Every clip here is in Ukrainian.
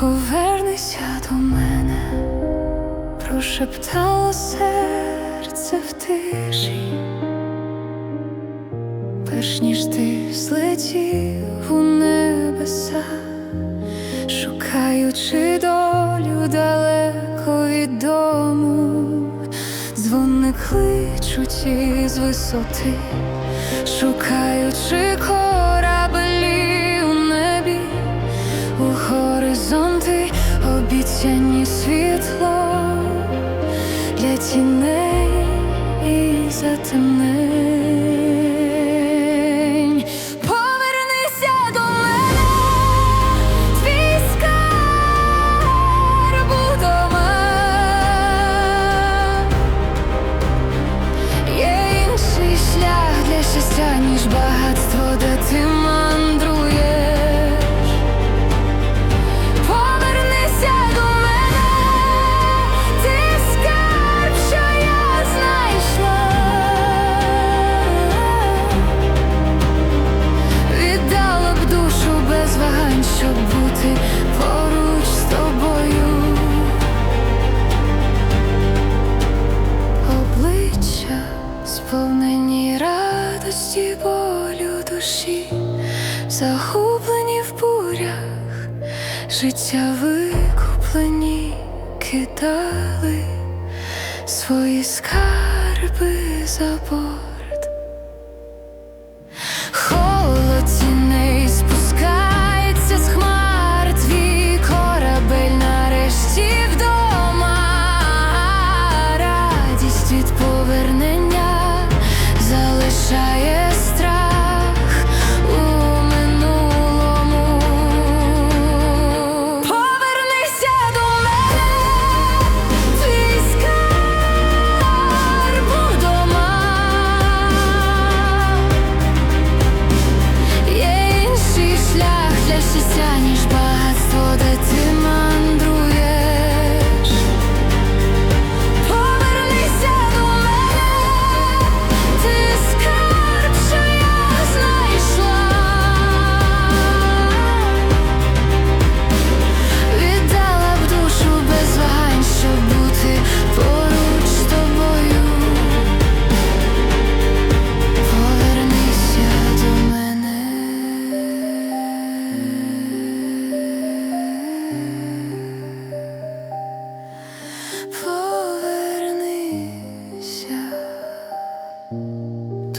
Повернися до мене, прошептало серце в тиші, перш ніж ти злетів у небеса, шукаючи долю далеко від дому, дзвони кличуть із висоти, шукаючи обіцяні світло для тіней і затемнень. Повернися до мене, твій скарб удома. Є інший шлях для щастя, ніж багатство, де ти мандруєш. Душі, загублені в бурях, життя викуплені, кидали свої скарби за бой.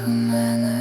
to manage.